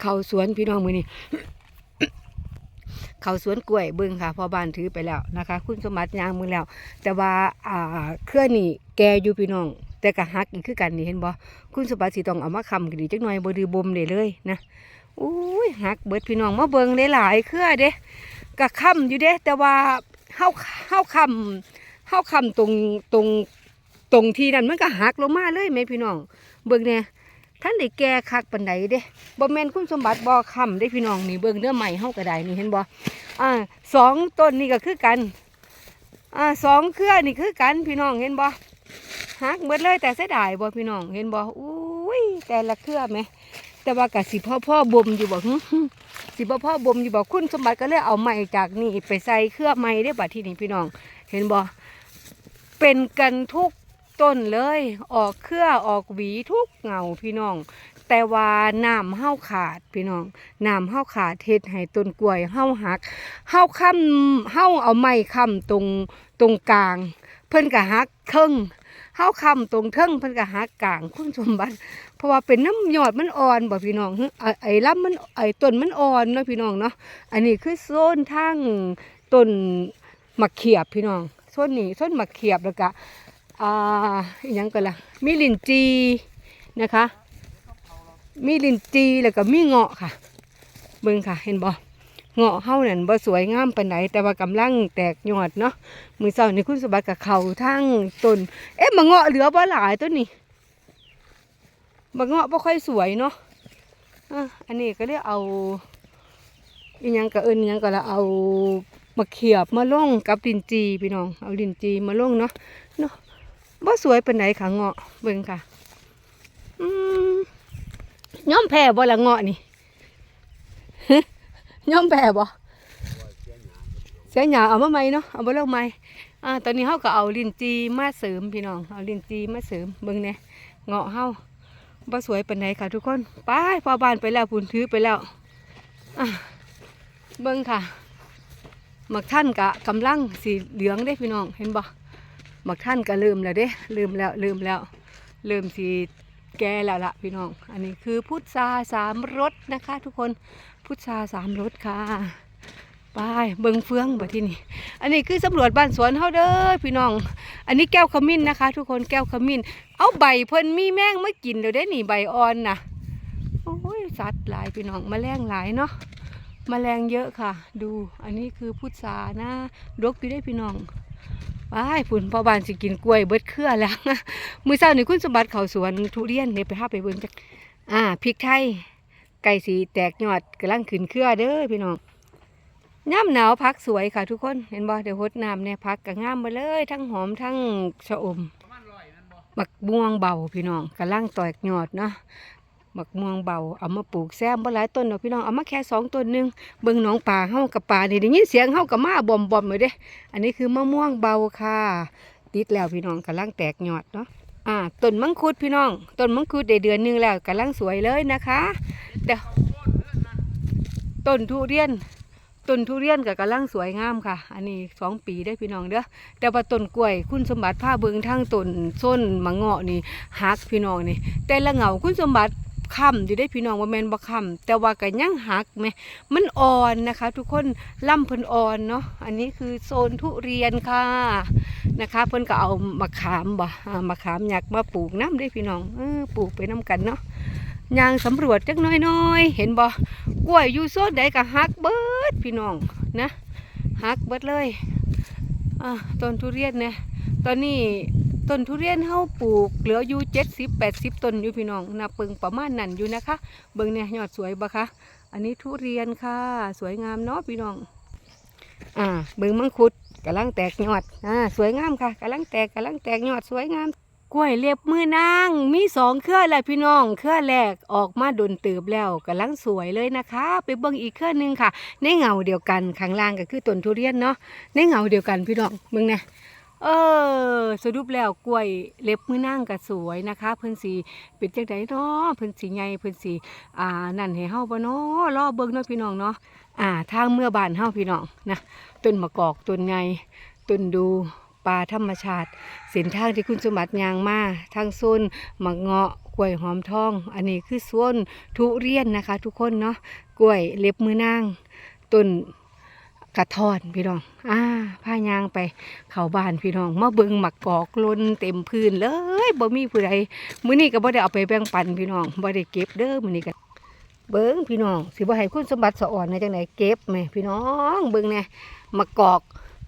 เขาสวนพี่น้องมือนี่เขาสวนกล้วยเบิ่งค่ะพอบ้านถือไปแล้วนะคะ คุณสมบัติยางมือแล้ว แต่ว่าอ่าเครื่อนี่แกอยู่พี่น้อง แต่ก็หักอีกคือกันนี่เห็นบ่คุณสมบัติสิต้องเอามาคำกันดีจักหน่อยบ่ดือบมได้เลยนะอุ้ยหักเบิดพี่น้องมาเบิ่งได้หลายเครือเด้ก็ค้ำอยู่เด้แต่ว่าเฮาเฮาคำเฮาคำตรงตรงตรงที่นั้นมันก็หักลงมาเลยแม่พี่น้อง เบิ่งเนี่ย ท่านได้แก่คักปานใดเด้บ่แมนคุณสมบัติบ่คำได้พี่น้องนี่เบิ่งเด้อใหม่เฮาก็ได้นี่เห็นบ่อ่าสองต้นนี่ก็คือกันอ่าสองเครือนี่คือกันพี่น้องเห็นบ่หักเบิดเลยแต่เสียดายบ่พี่น้องเห็นบ่อุ้ยแต่ละเครือแหมแต่ว่ากะสิพ่อพ่อบ่มอยู่บ่สิพ่อพ่อบ่มอยู่บ่คุณสมบัติก็เลยเอาไม้จากนี่ไปใส่เครือไม้ได้บัดที่นี่พี่น้อง เห็นบ่เป็นกันทุก ต้นเลย ออกเครือออกหวีทุกเงาพี่น้อง แต่ว่าน้ำเฮาขาดพี่น้องน้ำเฮาขาดเฮ็ดให้ต้นกล้วยเฮาหักเฮาค้ำเฮาเอาไม้ค้ำตรงตรงกลาง เพิ่นก็หักครึ่งเฮาค้ำตรงเทิงเพิ่นก็หักกลางคุณสมบัติ เพราะว่าเป็นน้ำยอดมันอ่อนบ่พี่น้องไอ้ไอ้ลำมันไอ้ต้นมันอ่อนเนาะพี่น้องเนาะอันนี้คือโซนทางต้นมะเขียบพี่น้องโซนนี้โซนมะเขียบแล้วก็ อ่าอีหยังก็ล่ะมีลินจีนะคะ มีลินจีแล้วก็มีเงาะค่ะเบิ่งค่ะ เห็นบ่เงาะเฮานั่นบ่สวยงามปานใดแต่ว่ากำลังแตกยอดเนาะมื้อเช้านี่คุณสมบัติกับเขาทั้งต้นเอ๊ะมะเงาะเหลือบ่หลายต้นนี่มะเงาะบ่ค่อยสวยเนาะอะอันนี้ก็เลยกเอาอีหยังก็เอิ้นอิหยังก็ละเอามาเขียบมาลงกับลินจีพี่น้อง เอาลินจีมาลงเนาะเนาะ บ่สวยปานใดค่ะเงาะเบิ่งค่ะอืมยอมแพ้บ่ละเงาะนี่ย่อมแพ้บ่เสียหยาเอามาใหม่เนาะเอามาลงใหม่อ่าตอนนี้เฮาก็เอาลิ้นจีมาเสริมพี่น้องเอาลิ้นจีมาเสริมเบิ่งแหน่เงาะเฮาบ่สวยปานใดค่ะ ทุกคนไปพอบ้านไปแล้วพุ่นถือไปแล้วอะเบิ่งค่ะหมักท่านกะกำลังสีเหลืองเด้พี่น้องเห็นบ่ หมักท่านก็ลืมแล้วเด้ ลืมแล้วลืมแล้ว ลืมสีแก่แล้วละพี่น้อง อันนี้คือพุทราสามรสนะคะ ทุกคนพุทราสามรสค่ะไปเบิงเฟืองบ่ที่นี่ อันนี้คือสำรวจบ้านสวนเฮาเด้อพี่น้อง อันนี้แก้วขมิ้นนะคะ ทุกคนแก้วขมิ้น เอาใบเพิ่นมีแมงมากินเดี๋ยวได้หนีใบอ่อนนะโอ้ยสัตว์หลายพี่น้องแมลงหลายเนาะแมลงเยอะค่ะ ดูอันนี้คือพุทรานะรกอยู่ได้พี่น้อง ว้ายฝุ่นพอบานสิกินกล้วยเบิดเครือแล้วมือเช้านี่คุณสมบัติเขาสวนทุเรียนเนี่ยไปห้าไปเบิ่งจักอ่าพริกไทยไก่สีแตกยอดกำลังขึ้นเครือเด้อพี่น้องย่ำหนาวพักสวยค่ะทุกคนเห็นบ่เดี๋ยวหดน้ำเนี่ยพักก็งามมาเลย ทั้งหอมทั้งชะอมบักม่วงเบาพี่น้องกำลังแตกยอดเนาะ บักม่วงเบาเอามาปลูกแซมบ่หลายต้นเนาะพี่น้องเอามาแค่สองต้นหนึ่งเบิ่งหนองป่าเฮากับป่านี่ได้ยินเสียงเฮากับมาบอมบอมเลยเด้อันนี้คือมะม่วงเบาค่ะ ติดแล้วพี่น้องกำลังแตกยอดเนาะอ่าต้นมังคุดพี่น้องต้นมังคุดได้เดือนหนึงแล้วกำลังสวยเลยนะคะแต่ต้นทุเรียนต้นทุเรียนก็กำลังสวยงามค่ะ อันนี้สองปีได้พี่น้องเด้อ แต่ว่าต้นกล้วยคุณสมบัติผ้าเบิงทั้งต้นส้นมะเงาะนี่หักพี่น้องนี่ แต่ละเหงาคุณสมบัติ ค้ำอยู่ได้พี่น้องว่าแมนบ่ค้ำแต่ว่าก็ยังหักไหมมันอ่อนนะคะ ทุกคนล่ำเพิ่นอ่อนเนาะอันนี้คือโซนทุเรียนค่ะนะคะ เพิ่นก็เอามะขามบ่อ่ามะขามหยักมาปลูกน้ำได้พี่น้องเออปลูกไปน้ำกันเนาะยางสำรวจจักน้อยๆ เห็นบ่กล้วยอยู่โซนใดก็หักเบิดพี่น้องนะหักเบิดเลยอ่าต้นทุเรียนเนี่ยตอนนี้ ต้นทุเรียนเฮาปลูกเหลืออยู่เจ็ดสิบแปดสิบต้นอยู่พี่น้องนับเปิงประมาณนั้นอยู่นะคะ เบิ่งเนี่ยยอดสวยบ่คะอันนี้ทุเรียนค่ะ สวยงามเนาะพี่น้อง อ่า เบิ่งมังคุดกำลังแตกยอดอ่าสวยงามค่ะกำลังแตกกำลังแตกยอดสวยงามกล้วยเล็บมือนางมีสองเครือแหละพี่น้อง เครือแรกออกมาดนตืบแล้วกำลังสวยเลยนะคะ ไปเบิ่งอีกเครือหนึงค่ะ ในเงาเดียวกันข้างล่างก็คือต้นทุเรียนเนาะในเงาเดียวกันพี่น้องเบิ่งนะ เออ สรุปแล้วกล้วยเล็บมือนางก็สวยนะคะ เพิ่นสีเป็นจังไดเนาะเพิ่นสีใหญ่เพิ่นสีอ่านั่นให้เฮาบ่เนาะรอเบิ่งเนาะพี่น้องเนาะอ่าทางเมื่อบานเฮาพี่น้องนะต้นมะกอกต้นไงต้นดูปลาธรรมชาติเส้นทางที่คุณสมบัติยางมาทางโซนมะเงาะกล้วยหอมทอง อันนี้คือส่วนทุเรียนนะคะ ทุกคนเนาะกล้วยเล็บมือนางต้น กระทอนพี่น้องอ่าผ้ายางไปเข่าบ้านพี่น้องมาเบิงหมักกอกล้นเต็มพื้นเลยบ่มีผู้ใดมื้อนี้ก็บ่ได้เอาไปแบ่งปันพี่น้องบ่ได้เก็บเด้อมื้อนี้ก็เบิ้งพี่น้องสิบ่ให้คุณสมบัติสะอ่อนในจังไดเก็บแหมพี่น้องเบิ้งแหน่หมักกอก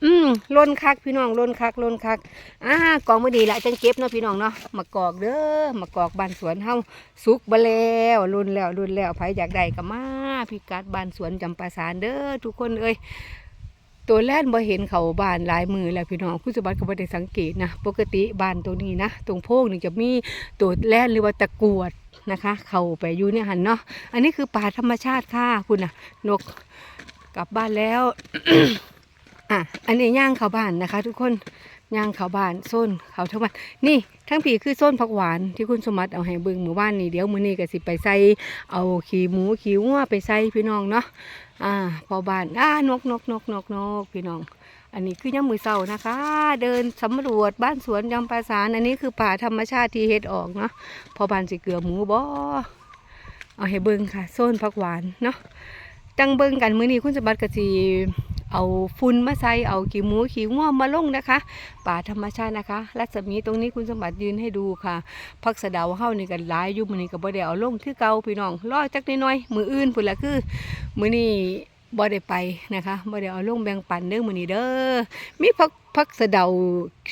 อืมล้นคักพี่น้องล้นคักล้นคักอ่ากองมื้อนี้ละจังเก็บเนาะพี่น้องเนาะมากอกเด้อมากอกบานสวนเฮาสุกบ่แล้วรุนแล้วรุนแล้วไผอยากได้ก็มาพี่กัดบานสวนจำปาสารเด้อทุกคนเอ้ยตัวแล่นบ่เห็นเขาบานหลายมือแล้วพี่น้องคุณสมบัติก็บ่ได้สังเกตนะปกติบานตรงนี้นะตรงโพกนี่จะมีตัวแล่นหรือว่าตะกวดนะคะ เข้าไปอยู่ในหันเนาะอันนี้คือป่าธรรมชาติค่ะคุณน่ะนกกลับบ้านแล้ว อะ อันนี้ย่างเขาบ้านนะคะ ทุกคนย่างเขาบ้านโซนเขาทั้งบ้านนี่ทั้งผีคือโซนผักหวานที่คุณสมบัติเอาให้เบิ่งหมู่บ้านนี่เดี๋ยวมื้อนี้ก็สิไปใส่เอาขี้หมูขี้วัวไปใส่พี่น้องเนาะอ่าพอบ้านอ่านกนกนกนกนกพี่น้อง อันนี้คือย่ำมือเสานะคะ เดินสำรวจบ้านสวนยำปราสานอันนี้คือป่าธรรมชาติที่เฮ็ดออกเนาะพอบ้านสิเกลือหมูบ่เอาให้เบิ่งค่ะโซนผักหวานเนาะจังเบิ่งกันมื้อนี้คุณสมบัติก็สิ เอาฝุ่นมาใส่เอาขี้หมูขี้ง่วงมาลงนะคะ ป่าธรรมชาตินะคะ รัศมีตรงนี้คุณสมบัติยืนให้ดูค่ะพักสะดาวเฮานี่กันหลายอยู่มื้อนี้ก็บ่ได้เอาลงคือเก่าพี่น้องรอจักน้อยๆมืออื่นพุ่นละคือ มือนี้บ่ได้ไปนะคะบ่ได้เอาลงแบ่งปันเด้อมื้อนี้เด้อมีพักพักสะเดา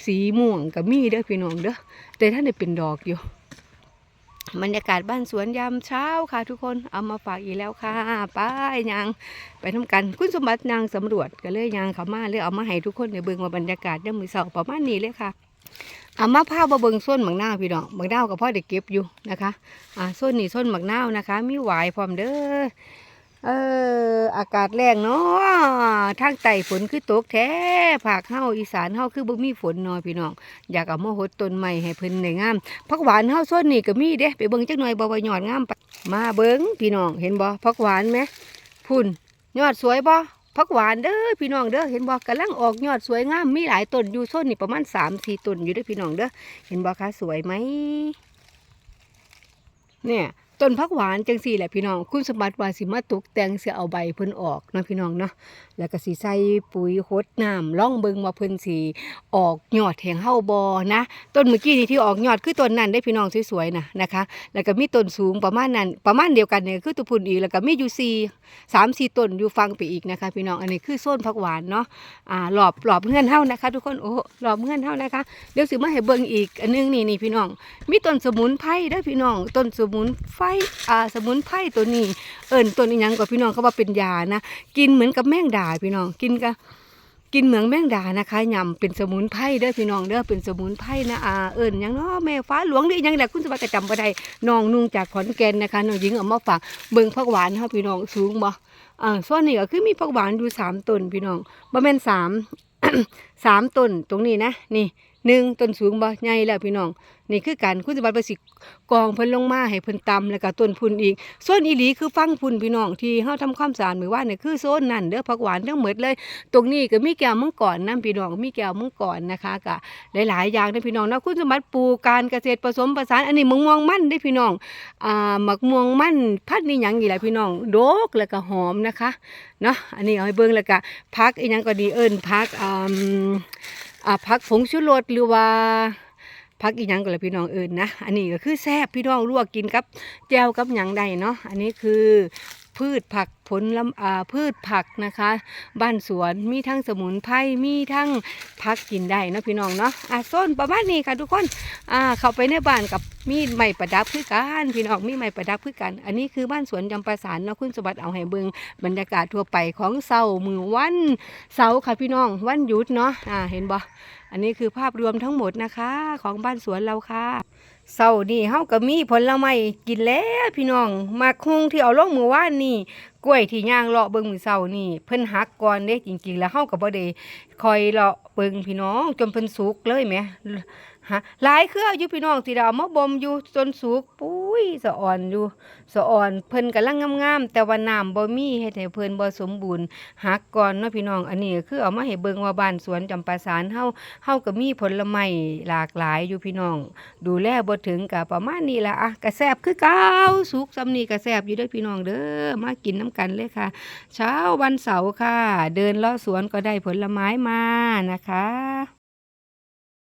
สีม่วงก็มีเด้อพี่น้องเด้อแต่ท่านได้เป็นดอกอยู่ บรรยากาศบ้านสวนยามเช้าค่ะทุกคนเอามาฝากอีกแล้วค่ะไปยางไปทำกันคุณสมบัตินางสำรวจก็เลยยางเขามาเลยเอามาให้ทุกคนในเบิ่งว่าบรรยากาศยามมือเสาประมาณนี้เลยค่ะเอามาผ้าบะเบิงส้นหมักน้าพี่น้องหมักน้ากับพ่อเด็กเก็บอยู่นะคะอ่าส้นนี่ส้นหมักน้านะคะ มีหวายพร้อมเด้อ เออ อากาศแรงเนาะทางไต่ฝนคือตกแท้ภาคเฮาอีสานเฮาคือบ่มีฝนเนาะพี่น้อง อยากเอามาหดต้นไม้ให้เพิ่นได้งามผักหวานเฮาส้นนี่ก็มีเด้ไปเบิ่งจักหน่อยบ่ว่ายอดงามมาเบิ่งพี่น้องเห็นบ่ผักหวานไหมพุ่นยอดสวยบ่ผักหวานเด้อพี่น้องเด้อเห็นบ่กำลังออกยอดสวยงามมีหลายต้นอยู่ส้นนี่ประมาณ3-4ต้นอยู่เด้อพี่น้องเด้อเห็นบ่คะสวยไหมเนี่ย ต้นผักหวานจังสี่แหละพี่น้อง คุณสมบัติว่าสิมาตกแต่งเสียเอาใบเพิ่นออกนะพี่น้องเนาะ แล้วก็สิใส่ปุ๋ยหดน้ำล่องเบิงว่าเพิ่นสิออกยอดแห่งเฮาบ่นะ ต้นเมื่อกี้นี่ที่ออกยอดคือต้นนั้นได้พี่น้องสวยๆนะนะคะ แล้วก็มีต้นสูงประมาณนั้นประมาณเดียวกันเนี่ยคือตัวพุ่นอีกแล้วก็มีอยู่สี่สามสี่ต้นอยู่ฟังไปอีกนะคะ พี่น้องอันนี้คือโซนผักหวานเนาะอ่าหลอบหลอบเงื่อนเฮานะคะ ทุกคนโอ้หลอบเงื่อนเฮานะคะเดี๋ยวสิมาให้เบิงอีกอันนึงนี่นี่พี่น้อง มีต้นสมุนไพรเด้พี่น้อง ต้นสมุนไพรอ่าสมุนไพรตัวนี้เอิ้นต้นอีหยังก็พี่น้องเขาว่าเป็นยานะ กินเหมือนกับแมงดาพี่น้องกินก็กินเหมืองแมงดานะคะยำเป็นสมุนไพรเด้อพี่น้องเด้อเป็นสมุนไพรนะอาเอิญยังเนาะแม่ฟ้าหลวงหรือยังแหละคุณสมบัติก็จำบ่ได้น้องนุ่งจากขอนแก่นนะคะน้องหญิงเอามาฝากเบิ่งผักหวานค่ะพี่น้องสูงบ่อ่าส่วนนี้ก็คือมีผักหวานอยู่สามต้นพี่น้องบ่แม่นสามสามต้นตรงนี้นะนี่ หนึ่งต้นสูงบ่ใหญ่แล้วพี่น้องนี่คือการคุณสมบัติประสิกองเพิ่นลงมาให้เพิ่นตำแล้วก็ต้นพุ่นอีกส่วนอีหลีคือฟังพุ่นพี่น้องที่เฮาทำความสะอาดมื้อว่านนี่คือโซนนั่นเด้อผักหวานทั้งหมดเลย ตรงนี้ก็มีแก้วมังกรน้ำพี่น้องมีแก้วมังกรนะคะก็หลายๆอย่างนะพี่น้องนะคุณสมบัติปลูกการเกษตรผสมผสานอันนี้มะม่วงมั่นได้พี่น้องอ่าหมักม่วงมั่นพัดนี่หยังนี่แหละพี่น้องโดกแล้วก็หอมนะคะเนาะอันนี้เอาให้เบิ่งแล้วก็พักอีหยังก็ดีเอิ้นพักอ่า อ่าพักผงชูรสหรือว่าพักอีหยังก็เลยพี่น้องเอิญนนะ อันนี้ก็คือแซ่บพี่น้องลวกกินกับแจ่วกับหยังใดเนาะ อันนี้คือ พืชผักผลลำพืชผักนะคะ บ้านสวนมีทั้งสมุนไพรมีทั้งพักกินได้นะพี่น้องเนาะอะส้นประมาณนี้ค่ะทุกคนอ่าเข้าไปในบ้านกับมีไม้ประดับคือกันพี่น้องมีไม้ประดับคือกัน อันนี้คือบ้านสวนจำปาสารเนาะคุณสมบัติเอาให้เบิงบรรยากาศทั่วไปของเสาร์มือวันเสาร์ค่ะพี่น้องวันหยุดเนาะอ่าเห็นบ่อันนี้คือภาพรวมทั้งหมดนะคะ ของบ้านสวนเราค่ะ เสาร์นี่เฮาก็มีผลไม้กินแล้วพี่น้องมาคงที่เอาลงมือว่านนี่กล้วยที่ย่างเลาะเบิ่งมือเสาร์นี่เพิ่นหักก่อนเด้จริงๆ แล้วเฮาก็บ่ได้คอยเลาะเบิ่งพี่น้องจนเพิ่นสุกเลยแหม ฮะหลายเครืออยู่พี่น้องที่เราเอามาบ่มอยู่จนสุกปุ้ยสะอ่อนอยู่สะอ่อนเพิ่นกำลังงามๆแต่ว่าน้ำบ่มีเฮ็ดให้เพิ่นบ่สมบูรณ์หักก่อนเนาะพี่น้องอันนี้คือเอามาให้เบิ่งว่าบ้านสวนจำปาสารเฮาเฮาก็มีผลไม้หลากหลายอยู่พี่น้อง ดูแลบ่ถึงก็ประมาณนี้ล่ะอะก็แซบคือเก่าสุกซำนี้ก็แซบอยู่เด้อพี่น้องเด้อมากินน้ำกันเลยค่ะ เช้าวันเสาร์ค่ะ เดินเลาะสวนก็ได้ผลไม้มานะคะ